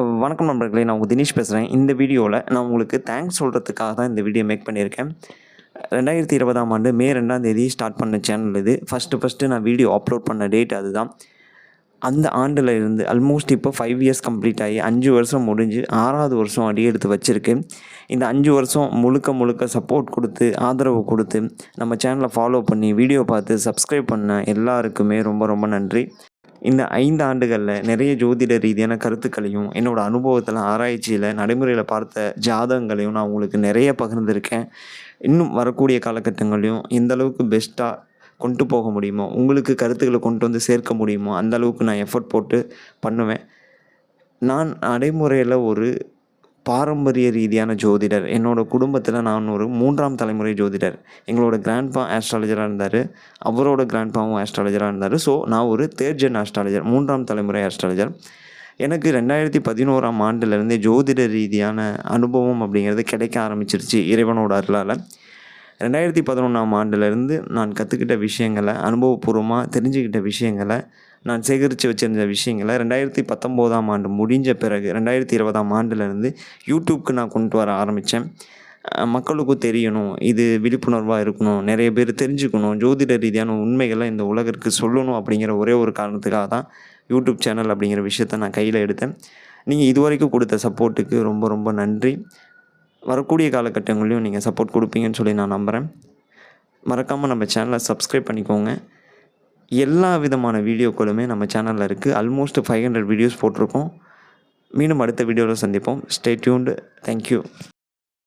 வணக்கம் நண்பர்களே நான் உங்கள் தினேஷ் பேசுகிறேன் இந்த வீடியோவில் நான் உங்களுக்கு தேங்க்ஸ் சொல்கிறதுக்காக தான் இந்த வீடியோ மேக் பண்ணியிருக்கேன். ரெண்டாயிரத்தி இருபதாம் ஆண்டு மே ரெண்டாம் தேதி ஸ்டார்ட் பண்ண சேனல் இது. ஃபஸ்ட்டு ஃபஸ்ட்டு நான் வீடியோ அப்லோட் பண்ண டேட் அதுதான். அந்த ஆண்டில் இருந்து ஆல்மோஸ்ட் இப்போ ஃபைவ் இயர்ஸ் கம்ப்ளீட் ஆகி அஞ்சு வருஷம் முடிஞ்சு ஆறாவது வருஷம் அடி எடுத்து வச்சுருக்கு. இந்த அஞ்சு வருஷம் முழுக்க முழுக்க சப்போர்ட் கொடுத்து ஆதரவு கொடுத்து நம்ம சேனலை ஃபாலோ பண்ணி வீடியோ பார்த்து சப்ஸ்கிரைப் பண்ண எல்லாருக்குமே ரொம்ப ரொம்ப நன்றி. இந்த ஐந்து ஆண்டுகளில் நிறைய ஜோதிட ரீதியான கருத்துக்களையும் என்னோடய அனுபவத்தில் ஆராய்ச்சியில் நடைமுறையில் பார்த்த ஜாதகங்களையும் நான் உங்களுக்கு நிறைய பகிர்ந்திருக்கேன். இன்னும் வரக்கூடிய காலகட்டங்களையும் எந்த அளவுக்கு பெஸ்ட்டாக கொண்டு போக முடியுமோ உங்களுக்கு கருத்துக்களை கொண்டு வந்து சேர்க்க முடியுமோ அந்த அளவுக்கு நான் எஃபர்ட் போட்டு பண்ணுவேன். நான் நடைமுறையில் ஒரு பாரம்பரிய ரீதியான ஜோதிடர். என்னோடய குடும்பத்தில் நான் ஒரு மூன்றாம் தலைமுறை ஜோதிடர். எங்களோட கிராண்ட்பா ஆஸ்ட்ராலஜராக இருந்தார். அவரோட கிராண்ட்பாவும் ஆஸ்ட்ராலஜராக இருந்தார். ஸோ நான் ஒரு தேர்ட் ஜென் ஆஸ்ட்ராலஜர் மூன்றாம் தலைமுறை ஆஸ்ட்ராலஜர் எனக்கு ரெண்டாயிரத்தி பதினோராம் ஆண்டுலேருந்தே ஜோதிட ரீதியான அனுபவம் அப்படிங்கிறது கிடைக்க ஆரம்பிச்சிருச்சு இறைவனோட அருளால். ரெண்டாயிரத்தி பதினொன்றாம் ஆண்டுலேருந்து நான் கற்றுக்கிட்ட விஷயங்களை அனுபவபூர்வமாக தெரிஞ்சுக்கிட்ட விஷயங்களை நான் சேகரித்து வச்சுருந்த விஷயங்களை ரெண்டாயிரத்தி பத்தொம்போதாம் ஆண்டு முடிஞ்ச பிறகு ரெண்டாயிரத்தி இருபதாம் ஆண்டுலேருந்து யூடியூப்க்கு நான் கொண்டு வர ஆரம்பித்தேன் மக்களுக்கும் தெரியணும் இது விழிப்புணர்வாக இருக்கணும் நிறைய பேர் தெரிஞ்சுக்கணும் ஜோதிட ரீதியான உண்மைகளை இந்த உலகிற்கு சொல்லணும் அப்படிங்கிற ஒரே ஒரு காரணத்துக்காக தான் யூடியூப் சேனல் அப்படிங்கிற விஷயத்த நான் கையில் எடுத்தேன். நீங்கள் இதுவரைக்கும் கொடுத்த சப்போர்ட்டுக்கு ரொம்ப ரொம்ப நன்றி. வரக்கூடிய காலகட்டங்களையும் நீங்கள் சப்போர்ட் கொடுப்பீங்கன்னு சொல்லி நான் நம்புகிறேன் மறக்காமல் நம்ம சேனலை சப்ஸ்கிரைப் பண்ணிக்கோங்க. எல்லா விதமான வீடியோக்களுமே நம்ம சேனலில் இருக்குது ஆல்மோஸ்ட் ஃபைவ் ஹண்ட்ரட் வீடியோஸ் போட்டிருக்கோம். மீண்டும் அடுத்த வீடியோவில் சந்திப்போம். Stay tuned thank you